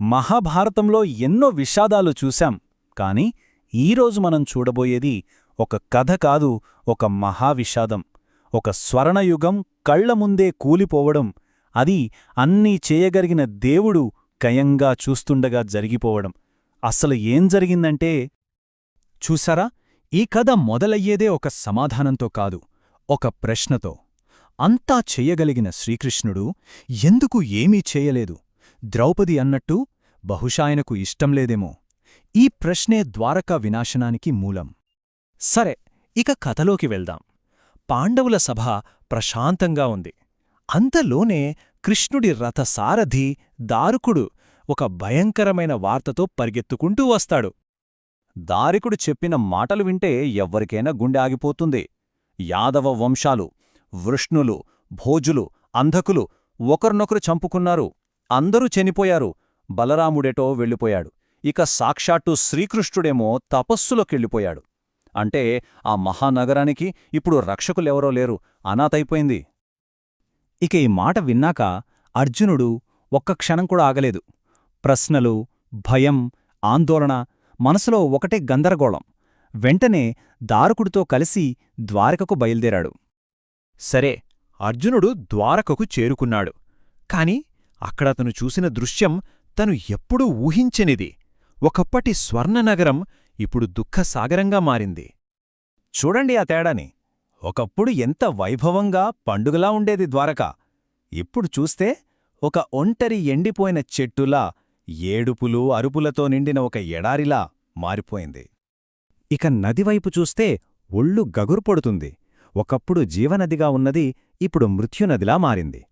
మహాభారతంలో ఎన్నో విషాదాలు చూశాం కాని ఈరోజు మనం చూడబోయేది ఒక కథ కాదు ఒక మహావిషాదం. ఒక స్వర్ణయుగం కళ్ళ ముందే కూలిపోవడం అది అన్నీ చేయగలిగిన దేవుడు కయంగా చూస్తుండగా జరిగిపోవడం. అసలు ఏం జరిగిందంటే చూసారా ఈ కథ మొదలయ్యేదే ఒక సమాధానంతో కాదు ఒక ప్రశ్నతో. అంతా చెయ్యగలిగిన శ్రీకృష్ణుడు ఎందుకు ఏమీ చేయలేదు? ద్రౌపది అన్నట్టు బహుశాయనకు ఇష్టం లేదేమో. ఈ ప్రశ్నే ద్వారకా వినాశనానికి మూలం. సరే ఇక కథలోకి వెళ్దాం. పాండవుల సభ ప్రశాంతంగా ఉంది. అంతలోనే కృష్ణుడి రథసారథి దారుకుడు ఒక భయంకరమైన వార్తతో పరిగెత్తుకుంటూ వస్తాడు. దారికుడు చెప్పిన మాటలు వింటే ఎవ్వరికైనా గుండె ఆగిపోతుంది. యాదవ వంశాలు వృష్ణులు భోజులు అంధకులు ఒకరినొకరు చంపుకున్నారు. అందరూ చనిపోయారు. బలరాముడెటో వెళ్ళిపోయాడు. ఇక సాక్షాట్టు శ్రీకృష్ణుడేమో తపస్సులోకెళ్ళిపోయాడు. అంటే ఆ మహానగరానికి ఇప్పుడు రక్షకులెవరో లేరు. అనాథైపోయింది ఇక ఈ మాట విన్నాక అర్జునుడు ఒక్క క్షణం కూడా ఆగలేదు. ప్రశ్నలు భయం ఆందోళన మనసులో ఒకటే గందరగోళం. వెంటనే దారుకుడితో కలిసి ద్వారకకు బయల్దేరాడు. సరే అర్జునుడు ద్వారకకు చేరుకున్నాడు. కాని అక్కడతను చూసిన దృశ్యం తను ఎప్పుడూ ఊహించనిది. ఒకప్పటి స్వర్ణనగరం ఇప్పుడు దుఃఖసాగరంగా మారింది. చూడండి ఆ తేడాని. ఒకప్పుడు ఎంత వైభవంగా పండుగలా ఉండేది ద్వారక. ఇప్పుడు చూస్తే ఒక ఒంటరి ఎండిపోయిన చెట్టులా ఏడుపులు అరుపులతో నిండిన ఒక ఎడారిలా మారిపోయింది. ఇక నదివైపు చూస్తే ఒళ్ళు గగురుపొడుతుంది ఒకప్పుడు జీవనదిగా ఉన్నది ఇప్పుడు మృత్యునదిలా మారింది.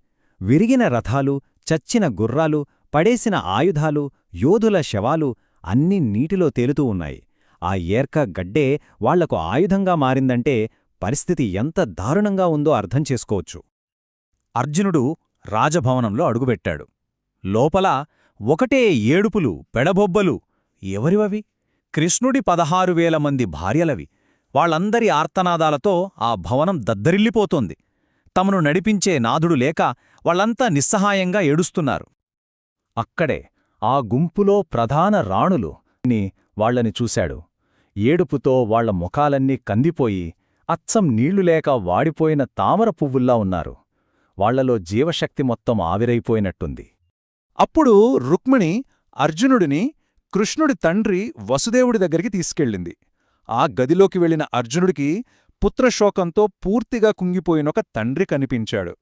విరిగిన రథాలు చచ్చిన గుర్రాలు పడేసిన ఆయుధాలు యోధుల శవాలు అన్నీ నీటిలో తేలుతూ ఉన్నాయి. ఆ ఏర్క గడ్డే వాళ్ళకు ఆయుధంగా మారిందంటే పరిస్థితి ఎంత దారుణంగా ఉందో అర్థం చేసుకోవచ్చు. అర్జునుడు రాజభవనంలో అడుగుపెట్టాడు. లోపల ఒకటే ఏడుపులు పెడబొబ్బలు ఎవరివవి? కృష్ణుడి పదహారు వేల మంది భార్యలవి. వాళ్ళందరి ఆర్తనాదాలతో ఆ భవనం దద్దరిల్లిపోతోంది. తమను నడిపించే నాథుడు లేక వాళ్ళంతా నిస్సహాయంగా ఏడుస్తున్నారు. అక్కడే ఆ గుంపులో ప్రధాన రాణులు ని వాళ్ళని చూశాడు. ఏడుపుతో వాళ్ళ ముఖాలన్నీ కందిపోయి అచ్చం నీళ్ళు లేక వాడిపోయిన తామర పువ్వుల్లా ఉన్నారు. వాళ్ళలో జీవశక్తి మొత్తం ఆవిరైపోయినట్టుంది. అప్పుడు రుక్మిణి అర్జునుడిని కృష్ణుడి తండ్రి వసుదేవుడి దగ్గరికి తీసుకెళ్ళింది. ఆ గదిలోకి వెళ్ళిన అర్జునుడికి పుత్రశోకంతో పూర్తిగా కుంగిపోయినొక తండ్రి కనిపించాడు.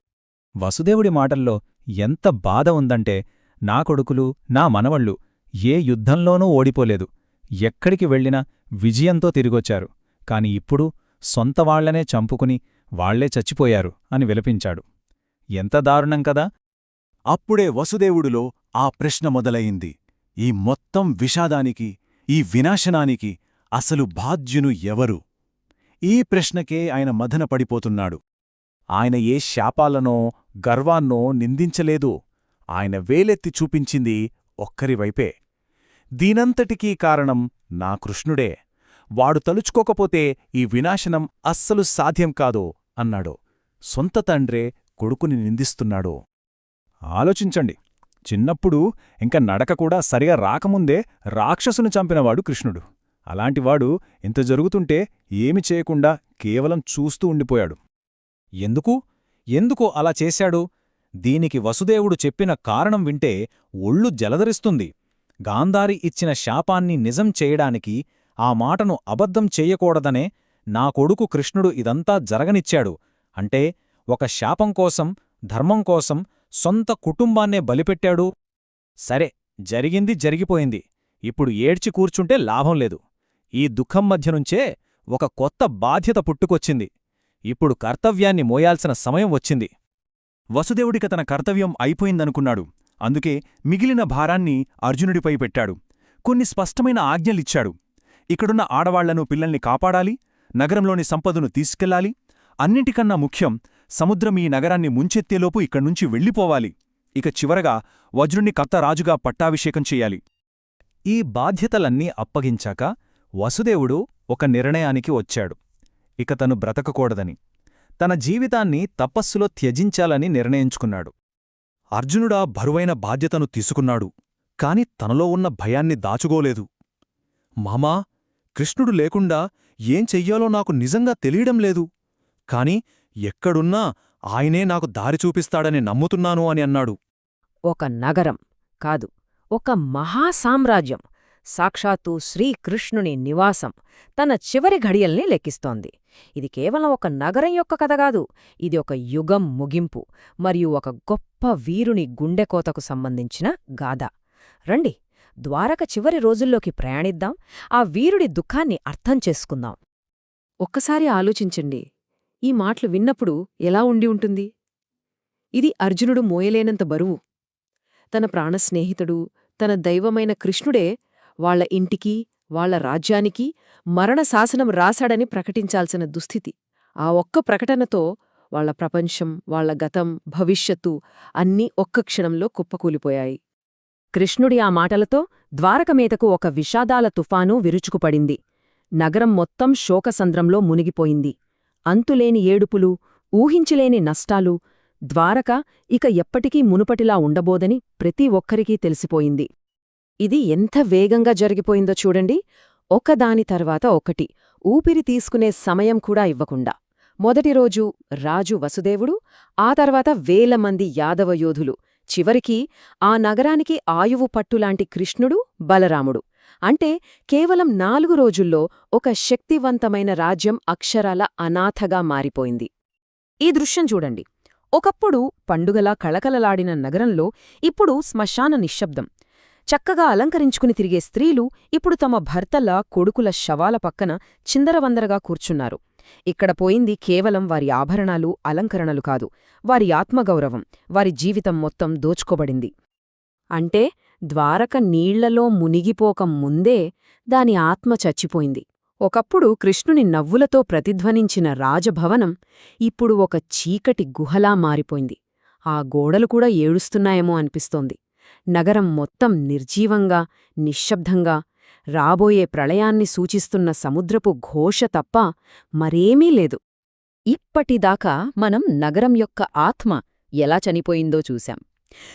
వసుదేవుడి మాటల్లో ఎంత బాధ ఉందంటే నా కొడుకులు నా మనవళ్ళు ఏ యుద్ధంలోనూ ఓడిపోలేదు. ఎక్కడికి వెళ్ళినా విజయంతో తిరిగొచ్చారు. కాని ఇప్పుడు సొంతవాళ్ళనే చంపుకుని వాళ్ళే చచ్చిపోయారు అని విలపించాడు. ఎంత దారుణం కదా! అప్పుడే వసుదేవుడిలో ఆ ప్రశ్న మొదలయింది ఈ మొత్తం విషాదానికి ఈ వినాశనానికి అసలు బాధ్యును ఎవరు? ఈ ప్రశ్నకే ఆయన మదన పడిపోతున్నాడు. ఆయన ఏ శాపాలనో గర్వాన్నో నిందించలేదు. ఆయన వేలెత్తి చూపించింది ఒక్కరివైపే దీనంతటికీ కారణం నా కృష్ణుడే. వాడు తలుచుకోకపోతే ఈ వినాశనం అస్సలు సాధ్యం కాదో అన్నాడు. సొంత తండ్రే కొడుకుని నిందిస్తున్నాడో. ఆలోచించండి. చిన్నప్పుడు ఇంక నడక కూడా సరిగా రాకముందే రాక్షసును చంపినవాడు కృష్ణుడు. అలాంటివాడు ఇంత జరుగుతుంటే ఏమి చేయకుండా కేవలం చూస్తూ ఉండిపోయాడు. ఎందుకు? ఎందుకు అలా చేశాడు? దీనికి వసుదేవుడు చెప్పిన కారణం వింటే ఒళ్ళు జలధరిస్తుంది. గాంధారి ఇచ్చిన శాపాన్ని నిజం చేయడానికి ఆ మాటను అబద్ధం చెయ్యకూడదనే నా కొడుకు కృష్ణుడు ఇదంతా జరగనిచ్చాడు. అంటే ఒక శాపం కోసం ధర్మం కోసం సొంత కుటుంబాన్నే బలిపెట్టాడు? సరే జరిగింది జరిగిపోయింది. ఇప్పుడు ఏడ్చి కూర్చుంటే లాభం లేదు. ఈ దుఃఖం మధ్యనుంచే ఒక కొత్త బాధ్యత పుట్టుకొచ్చింది. ఇప్పుడు కర్తవ్యాన్ని మోయాల్సిన సమయం వచ్చింది. వసుదేవుడిక తన కర్తవ్యం అయిపోయిందనుకున్నాడు. అందుకే మిగిలిన భారాన్ని అర్జునుడిపై పెట్టాడు. కొన్ని స్పష్టమైన ఆజ్ఞలిచ్చాడు. ఇక్కడున్న ఆడవాళ్ళను పిల్లల్ని కాపాడాలి నగరంలోని సంపదను తీసుకెళ్ళాలి అన్నింటికన్నా ముఖ్యం సముద్రం ఈ నగరాన్ని ముంచెత్తేలోపు ఇక్కడ్నుంచి వెళ్ళిపోవాలి. ఇక చివరగా వజ్రుణ్ణి కత్త రాజుగా పట్టాభిషేకం చెయ్యాలి ఈ బాధ్యతలన్నీ అప్పగించాక వసుదేవుడు ఒక నిర్ణయానికి వచ్చాడు. ఇక తను బ్రతకకూడదని. తన జీవితాన్ని తపస్సులో త్యజించాలని నిర్ణయించుకున్నాడు. అర్జునుడా బరువైన బాధ్యతను తీసుకున్నాడు కాని తనలో ఉన్న భయాన్ని దాచుకోలేదు. మామా కృష్ణుడు లేకుండా ఏం చెయ్యాలో నాకు నిజంగా తెలియడం లేదు కాని ఎక్కడున్నా ఆయనే నాకు దారి చూపిస్తాడని నమ్ముతున్నాను అని అన్నాడు. ఒక నగరం కాదు ఒక మహాసామ్రాజ్యం. సాక్షాత్తు శ్రీకృష్ణుని నివాసం. తన చివరి ఘడియల్ని లెక్కిస్తోంది. ఇది కేవలం ఒక నగరం యొక్క కథ కాదు ఇది ఒక యుగం ముగింపు మరియు ఒక గొప్ప వీరుని గుండెకోతకు సంబంధించిన గాథ. రండి ద్వారక చివరి రోజుల్లోకి ప్రయాణిద్దాం. ఆ వీరుడి దుఃఖాన్ని అర్థం చేసుకుందాం. ఒక్కసారి ఆలోచించండి. ఈ మాటలు విన్నప్పుడు ఎలా ఉండి ఉంటుంది? ఇది అర్జునుడు మోయలేనంత బరువు. తన ప్రాణస్నేహితుడు తన దైవమైన కృష్ణుడే వాళ్ళ ఇంటికి వాళ్ళ రాజ్యానికి మరణ శాసనం రాశాడని ప్రకటించాల్సిన దుస్థితి. ఆ ఒక్క ప్రకటనతో వాళ్ళ ప్రపంచం వాళ్ళ గతం భవిష్యత్తు అన్నీ ఒక్క క్షణంలో కుప్పకూలిపోయాయి. కృష్ణుడి ఆ మాటలతో ద్వారకమేతకు ఒక విషాదాల తుఫాను విరుచుకుపడింది. నగరం మొత్తం శోకసంద్రంలో మునిగిపోయింది. అంతులేని ఏడుపులు ఊహించలేని నష్టాలు ద్వారక ఇక ఎప్పటికీ మునుపటిలా ఉండబోదని ప్రతి ఒక్కరికీ తెలిసిపోయింది. ఇది ఎంత వేగంగా జరిగిపోయిందో చూడండి. ఒకదాని తర్వాత ఒకటి. ఊపిరి తీసుకునే సమయం కూడా ఇవ్వకుండా. మొదటి రోజు రాజు వసుదేవుడు ఆ తర్వాత వేల మంది యాదవ యోధులు చివరికి ఆ నగరానికి ఆయువు పట్టులాంటి కృష్ణుడు బలరాముడు. అంటే కేవలం నాలుగు రోజుల్లో ఒక శక్తివంతమైన రాజ్యం అక్షరాల అనాథగా మారిపోయింది. ఈ దృశ్యం చూడండి. ఒకప్పుడు పండుగలా కళకళలాడిన నగరంలో ఇప్పుడు శ్మశాన నిశ్శబ్దం. చక్కగా అలంకరించుకుని తిరిగే స్త్రీలు ఇప్పుడు తమ భర్తల కొడుకుల శవాల పక్కన చిందరవందరగా కూర్చున్నారు. ఇక్కడ పోయింది కేవలం వారి ఆభరణాలు అలంకరణలు కాదు వారి ఆత్మగౌరవం వారి జీవితం మొత్తం దోచుకోబడింది. అంటే ద్వారక నీళ్ళలో మునిగిపోక ముందే దాని ఆత్మ చచ్చిపోయింది. ఒకప్పుడు కృష్ణుని నవ్వులతో ప్రతిధ్వనించిన రాజభవనం ఇప్పుడు ఒక చీకటి గుహలా మారిపోయింది. ఆ గోడలు కూడా ఏడుస్తున్నాయేమో అనిపిస్తోంది. నగరం మొత్తం నిర్జీవంగా నిశ్శబ్దంగా రాబోయే ప్రళయాన్ని సూచిస్తున్న సముద్రపు ఘోష తప్ప మరేమీ లేదు. ఇప్పటిదాకా మనం నగరం యొక్క ఆత్మ ఎలా చనిపోయిందో చూశాం.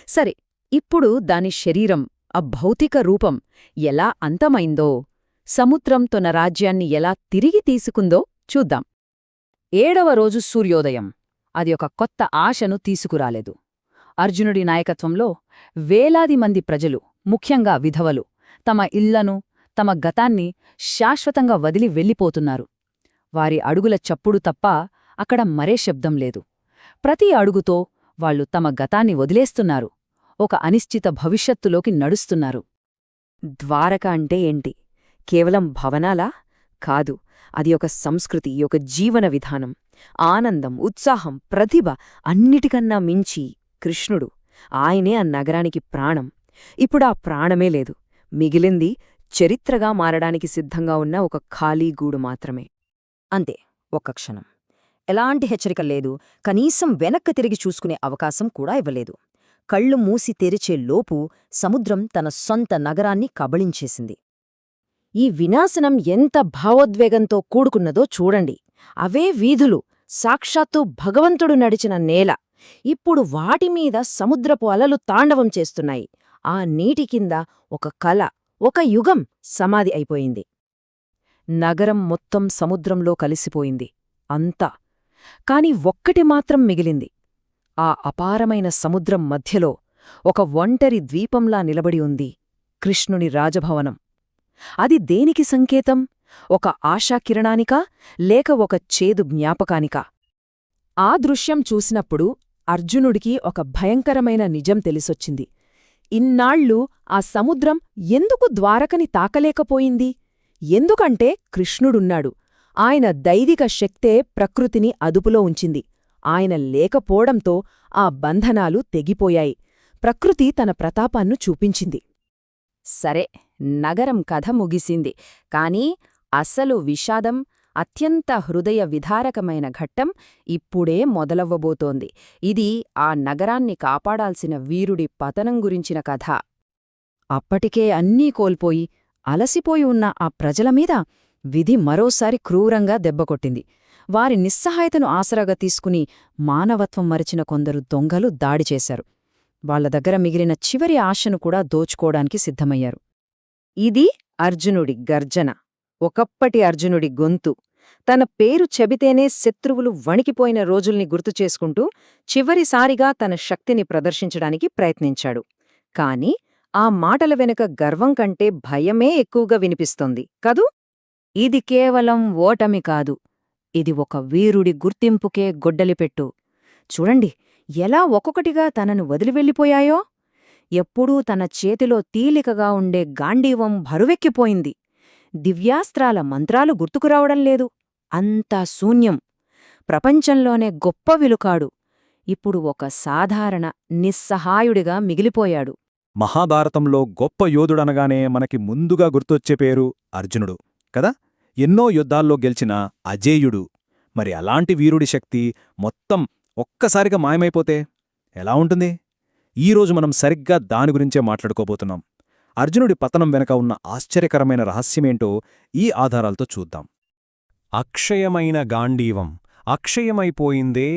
సరే ఇప్పుడు దాని శరీరం ఆ భౌతిక రూపం ఎలా అంతమైందో సముద్రం తన రాజ్యాన్ని ఎలా తిరిగి తీసుకుందో చూద్దాం. ఏడవ రోజు సూర్యోదయం. అది ఒక కొత్త ఆశను తీసుకురాలేదు. అర్జునుడి నాయకత్వంలో వేలాది మంది ప్రజలు ముఖ్యంగా విధవలు తమ ఇళ్ళను తమ గతాన్ని శాశ్వతంగా వదిలి వెళ్ళిపోతున్నారు. వారి అడుగుల చప్పుడు తప్ప అక్కడ మరే శబ్దం లేదు. ప్రతి అడుగుతో వాళ్ళు తమ గతాన్ని వదిలేస్తున్నారు. ఒక అనిశ్చిత భవిష్యత్తులోకి నడుస్తున్నారు. ద్వారక అంటే ఏంటి? కేవలం భవనాలా? కాదు. అది ఒక సంస్కృతి ఒక జీవన విధానం. ఆనందం ఉత్సాహం ప్రతిభ అన్నిటికన్నా మించి కృష్ణుడు. ఆయనే ఆ నగరానికి ప్రాణం. ఇప్పుడా ప్రాణమే లేదు. మిగిలింది చరిత్రగా మారడానికి సిద్ధంగా ఉన్న ఒక ఖాళీ గూడు మాత్రమే. అంతే ఒక్క క్షణం. ఎలాంటి హెచ్చరిక లేదు. కనీసం వెనక్కి తిరిగి చూసుకునే అవకాశం కూడా ఇవ్వలేదు. కళ్ళు మూసి తెరిచే లోపు సముద్రం తన సొంత నగరాన్ని కబళించేసింది. ఈ వినాశనం ఎంత భావోద్వేగంతో కూడుకున్నదో చూడండి. అవే వీధులు సాక్షాత్తు భగవంతుడు నడిచిన నేల. ఇప్పుడు వాటిమీద సముద్రపు అలలు తాండవం చేస్తున్నాయి. ఆ నీటి కింద ఒక కల ఒక యుగం సమాధి అయిపోయింది. నగరం మొత్తం సముద్రంలో కలిసిపోయింది అంతా. కాని ఒక్కటి మాత్రం మిగిలింది. ఆ అపారమైన సముద్రం మధ్యలో ఒక ఒంటరి ద్వీపంలా నిలబడి ఉంది కృష్ణుని రాజభవనం. అది దేనికి సంకేతం? ఒక ఆశాకిరణానికా లేక ఒక చేదు జ్ఞాపకానికా? ఆ దృశ్యం చూసినప్పుడు అర్జునుడికి ఒక భయంకరమైన నిజం తెలిసొచ్చింది. ఇన్నాళ్ళు ఆ సముద్రం ఎందుకు ద్వారకని తాకలేకపోయింది? ఎందుకంటే కృష్ణుడున్నాడు. ఆయన దైవిక శక్తే ప్రకృతిని అదుపులో ఉంచింది. ఆయన లేకపోవడంతో ఆ బంధనాలు తెగిపోయాయి. ప్రకృతి తన ప్రతాపాన్ను చూపించింది. సరే నగరం కథ ముగిసింది. కాని అసలు విషాదం అత్యంత హృదయ విధారకమైన ఘట్టం ఇప్పుడే మొదలవ్వబోతోంది. ఇది ఆ నగరాన్ని కాపాడాల్సిన వీరుడి పతనం గురించిన కథ. అప్పటికే అన్నీ కోల్పోయి అలసిపోయి ఉన్న ఆ ప్రజలమీద విధి మరోసారి క్రూరంగా దెబ్బకొట్టింది వారి నిస్సహాయతను ఆసరాగా తీసుకుని మానవత్వం మరిచిన కొందరు దొంగలు దాడి చేశారు. వాళ్ళ దగ్గర మిగిలిన చివరి ఆశను కూడా దోచుకోవడానికి సిద్ధమయ్యారు. ఇది అర్జునుడి గర్జన. ఒకప్పటి అర్జునుడి గొంతు. తన పేరు చెబితేనే శత్రువులు వణికిపోయిన రోజుల్ని గుర్తు చేసుకుంటూ చివరిసారిగా తన శక్తిని ప్రదర్శించడానికి ప్రయత్నించాడు. కాని ఆ మాటల వెనుక గర్వం కంటే భయమే ఎక్కువగా వినిపిస్తోంది. కదూ? ఇది కేవలం ఓటమి కాదు. ఇది ఒక వీరుడి గుర్తింపుకే గొడ్డలిపెట్టు. చూడండి ఎలా ఒక్కొక్కటిగా తనను వదిలి వెళ్ళిపోయాయో? ఎప్పుడూ తన చేతిలో తేలికగా ఉండే గాండీవం బరువెక్కిపోయింది. దివ్యాస్త్రాల మంత్రాలు గుర్తుకురావడం లేదు. అంతా శూన్యం. ప్రపంచంలోనే గొప్ప విలుకాడు. ఇప్పుడు ఒక సాధారణ నిస్సహాయుడిగా మిగిలిపోయాడు. మహాభారతంలో గొప్ప యోధుడనగానే మనకి ముందుగా గుర్తొచ్చే పేరు అర్జునుడు కదా? ఎన్నో యుద్ధాల్లో గెలిచిన అజేయుడు. మరి అలాంటి వీరుడి శక్తి మొత్తం ఒక్కసారిగా మాయమైపోతే ఎలా ఉంటుంది? ఈరోజు మనం సరిగ్గా దాని గురించే మాట్లాడుకోబోతున్నాం. అర్జునుడి పతనం వెనక ఉన్న ఆశ్చర్యకరమైన రహస్యమేంటో ఈ ఆధారాలతో చూద్దాం. అక్షయమైన గాండీవం అక్షయమైపోయిందే.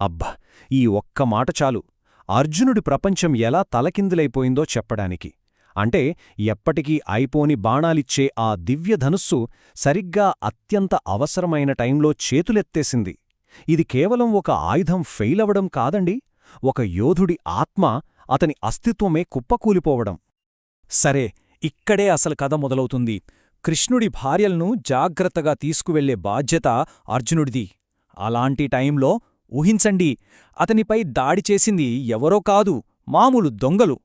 అబ్బా ఈ ఒక్క మాట చాలు. అర్జునుడి ప్రపంచం ఎలా తలకిందులైపోయిందో చెప్పడానికి. అంటే ఎప్పటికీ అయిపోని బాణాలిచ్చే ఆ దివ్యధనుస్సు సరిగ్గా అత్యంత అవసరమైన టైంలో చేతులెత్తేసింది. ఇది కేవలం ఒక ఆయుధం ఫెయిలవడం కాదండి ఒక యోధుడి ఆత్మ అతని అస్తిత్వమే కుప్పకూలిపోవడం. సరే ఇక్కడే అసలు కథ మొదలవుతుంది. కృష్ణుడి భార్యలను జాగ్రత్తగా తీసుకువెళ్ళే బాధ్యత అర్జునుడిది. అలాంటి టైంలో ఊహించండి అతనిపై దాడి చేసింది ఎవరో కాదు మామూలు దొంగలు.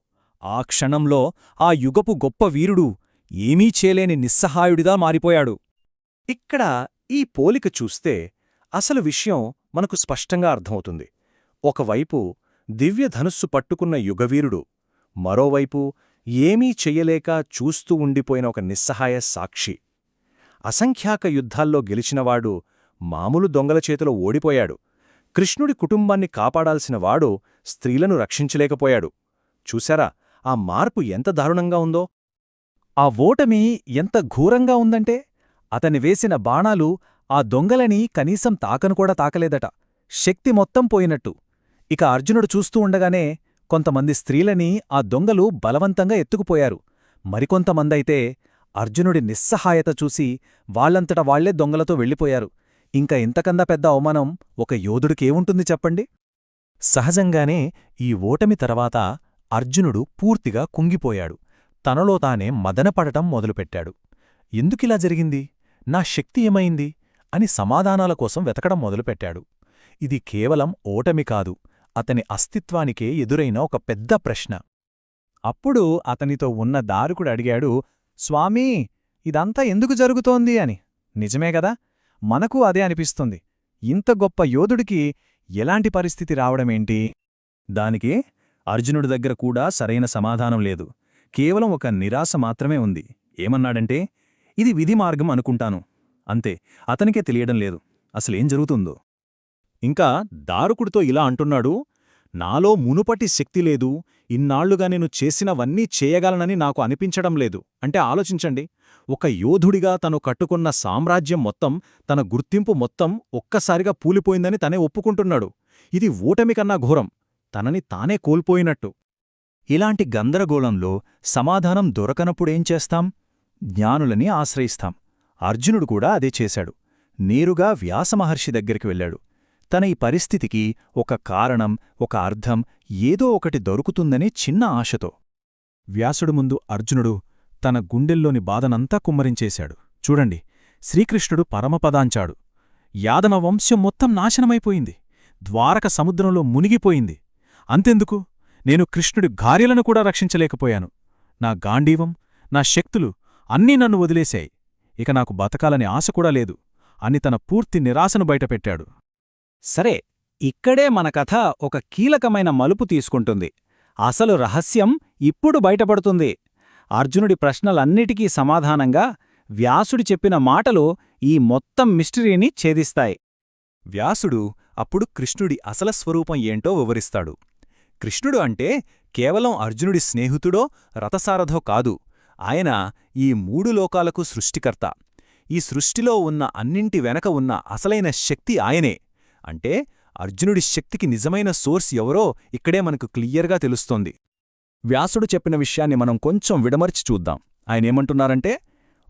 ఆ క్షణంలో ఆ యుగపు గొప్ప వీరుడు ఏమీ చేలేని నిస్సహాయుడిగా మారిపోయాడు. ఇక్కడ ఈ పోలిక చూస్తే అసలు విషయం మనకు స్పష్టంగా అర్థమవుతుంది. ఒకవైపు దివ్యధనుస్సు పట్టుకున్న యుగవీరుడు మరోవైపు ఏమీ చెయ్యలేక చూస్తూ ఉండిపోయిన ఒక నిస్సహాయ సాక్షి. అసంఖ్యాక యుద్ధాల్లో గెలిచినవాడు మామూలు దొంగల చేతిలో ఓడిపోయాడు. కృష్ణుడి కుటుంబాన్ని కాపాడాల్సిన వాడు స్త్రీలను రక్షించలేకపోయాడు. చూశారా ఆ మార్పు ఎంత దారుణంగా ఉందో? ఆ ఓటమి ఎంత ఘోరంగా ఉందంటే అతని వేసిన బాణాలు ఆ దొంగలని కనీసం తాకను కూడా తాకలేదట. శక్తి మొత్తం పోయినట్టు. ఇక అర్జునుడు చూస్తూ ఉండగానే కొంతమంది స్త్రీలని ఆ దొంగలు బలవంతంగా ఎత్తుకుపోయారు. మరికొంతమందైతే అర్జునుడి నిస్సహాయత చూసి వాళ్ళంతట వాళ్ళే దొంగలతో వెళ్ళిపోయారు. ఇంకా ఇంతకన్నా పెద్ద అవమానం ఒక యోధుడికేవుంటుంది చెప్పండి? సహజంగానే ఈ ఓటమి తర్వాత అర్జునుడు పూర్తిగా కుంగిపోయాడు. తనలో తానే మదనపడటం మొదలుపెట్టాడు. ఎందుకిలా జరిగింది? నా శక్తి ఏమైంది? అని సమాధానాల కోసం వెతకడం మొదలుపెట్టాడు. ఇది కేవలం ఓటమి కాదు. అతని అస్తిత్వానికే ఎదురైన ఒక పెద్ద ప్రశ్న. అప్పుడు అతనితో ఉన్న దారుకుడు అడిగాడు స్వామీ ఇదంతా ఎందుకు జరుగుతోంది? అని. నిజమే గదా మనకు అదే అనిపిస్తుంది. ఇంత గొప్ప యోధుడికి ఎలాంటి పరిస్థితి రావడమేంటి? దానికి అర్జునుడి దగ్గర కూడా సరైన సమాధానం లేదు. కేవలం ఒక నిరాశ మాత్రమే ఉంది. ఏమన్నాడంటే ఇది విధి మార్గం అనుకుంటాను. అంతే అతనికే తెలియడం లేదు. అసలేం జరుగుతుందో? ఇంకా దారుకుడితో ఇలా అంటున్నాడు నాలో మునుపటి శక్తి లేదు ఇన్నాళ్ళుగా నేను చేసినవన్నీ చేయగలనని నాకు అనిపించడం లేదు. అంటే ఆలోచించండి ఒక యోధుడిగా తను కట్టుకున్న సామ్రాజ్యం మొత్తం తన గుర్తింపు మొత్తం ఒక్కసారిగా పూలిపోయిందని తనే ఒప్పుకుంటున్నాడు. ఇది ఓటమి కన్నా ఘోరం తనని తానే కోల్పోయినట్టు. ఇలాంటి గందరగోళంలో సమాధానం దొరకనప్పుడేం చేస్తాం? జ్ఞానులని ఆశ్రయిస్తాం. అర్జునుడు కూడా అదే చేశాడు. నేరుగా వ్యాసమహర్షి దగ్గరికి వెళ్ళాడు. తన ఈ పరిస్థితికి ఒక కారణం ఒక అర్థం ఏదో ఒకటి దొరుకుతుందని చిన్న ఆశతో. వ్యాసుడు ముందు అర్జునుడు తన గుండెల్లోని బాధనంతా కుమ్మరించేశాడు. చూడండి శ్రీకృష్ణుడు పరమపదాంచాడు. యాదవ వంశం మొత్తం నాశనమైపోయింది. ద్వారక సముద్రంలో మునిగిపోయింది. అంతెందుకు? నేను కృష్ణుడి గార్యలను కూడా రక్షించలేకపోయాను. నా గాండీవం నా శక్తులు అన్నీ నన్ను వదిలేశాయి. ఇక నాకు బతకాలని ఆశ కూడా లేదు. అని తన పూర్తి నిరాశను బయటపెట్టాడు. సరే ఇక్కడే మన కథ ఒక కీలకమైన మలుపు తీసుకుంటుంది. అసలు రహస్యం ఇప్పుడు బయటపడుతుంది. అర్జునుడి ప్రశ్నలన్నిటికీ సమాధానంగా వ్యాసుడి చెప్పిన మాటలు ఈ మొత్తం మిస్టరీని ఛేదిస్తాయి. వ్యాసుడు అప్పుడు కృష్ణుడి అసల స్వరూపం ఏంటో వివరిస్తాడు. కృష్ణుడు అంటే కేవలం అర్జునుడి స్నేహితుడో రథసారథో కాదు. ఆయన ఈ మూడు లోకాలకు సృష్టికర్త. ఈ సృష్టిలో ఉన్న అన్నింటి వెనక ఉన్న అసలైన శక్తి ఆయనే. అంటే అర్జునుడి శక్తికి నిజమైన సోర్స్ ఎవరో ఇక్కడే మనకు క్లియర్గా తెలుస్తోంది. వ్యాసుడు చెప్పిన విషయాన్ని మనం కొంచెం విడమర్చి చూద్దాం. ఆయనేమంటున్నారంటే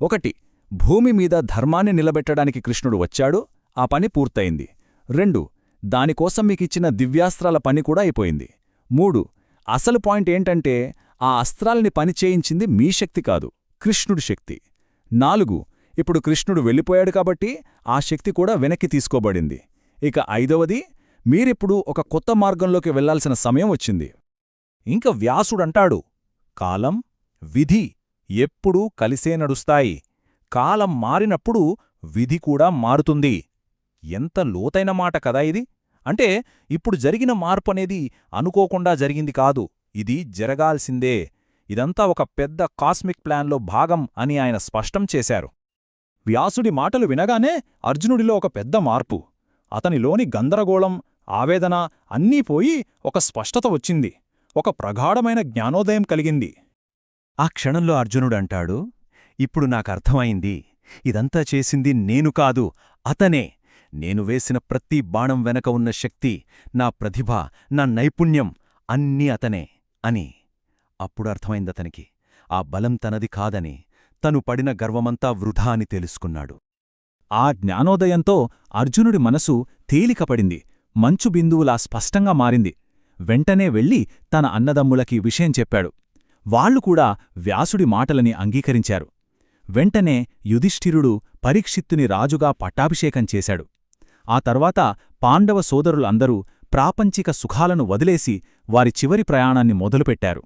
ఒకటి భూమి మీద ధర్మాన్ని నిలబెట్టడానికి కృష్ణుడు వచ్చాడు ఆ పని పూర్తయింది. రెండు దానికోసం మీకిచ్చిన దివ్యాస్త్రాల పని కూడా అయిపోయింది. మూడు అసలు పాయింట్ ఏంటంటే ఆ అస్త్రాల్ని పనిచేయించింది మీ శక్తి కాదు కృష్ణుడి శక్తి. నాలుగు ఇప్పుడు కృష్ణుడు వెళ్ళిపోయాడు కాబట్టి ఆ శక్తి కూడా వెనక్కి తీసుకోబడింది. ఇక ఐదవది మీరిప్పుడు ఒక కొత్త మార్గంలోకి వెళ్ళాల్సిన సమయం వచ్చింది. ఇంక వ్యాసుడంటాడు కాలం విధి ఎప్పుడూ కలిసే నడుస్తాయి. కాలం మారినప్పుడు విధి కూడా మారుతుంది. ఎంత లోతైన మాట కదా ఇది. అంటే ఇప్పుడు జరిగిన మార్పనేది అనుకోకుండా జరిగింది కాదు. ఇది జరగాల్సిందే. ఇదంతా ఒక పెద్ద కాస్మిక్ ప్లాన్లో భాగం అని ఆయన స్పష్టం చేశారు. వ్యాసుడి మాటలు వినగానే అర్జునుడిలో ఒక పెద్ద మార్పు. అతనిలోని గందరగోళం ఆవేదన అన్నీ పోయి ఒక స్పష్టత వచ్చింది. ఒక ప్రగాఢమైన జ్ఞానోదయం కలిగింది. ఆ క్షణంలో అర్జునుడంటాడు ఇప్పుడు నాకర్థమైంది ఇదంతా చేసింది నేను కాదు అతనే. నేను వేసిన ప్రతి బాణం వెనక ఉన్న శక్తి నా ప్రతిభ నా నైపుణ్యం అన్నీ అతనే అని. అప్పుడు అర్థమైందతనికి ఆ బలం తనది కాదని తను పడిన గర్వమంతా వృధా అని తెలుసుకున్నాడు. ఆ జ్ఞానోదయంతో అర్జునుడి మనసు తేలికపడింది. మంచు బిందువులా స్పష్టంగా మారింది. వెంటనే వెళ్ళి తన అన్నదమ్ములకి విషయం చెప్పాడు. వాళ్ళు కూడా వ్యాసుడి మాటలని అంగీకరించారు. వెంటనే యుధిష్ఠిరుడు పరీక్షిత్తుని రాజుగా పట్టాభిషేకం చేశాడు. ఆ తర్వాత పాండవ సోదరులందరూ ప్రాపంచిక సుఖాలను వదిలేసి వారి చివరి ప్రయాణాన్ని మొదలుపెట్టారు.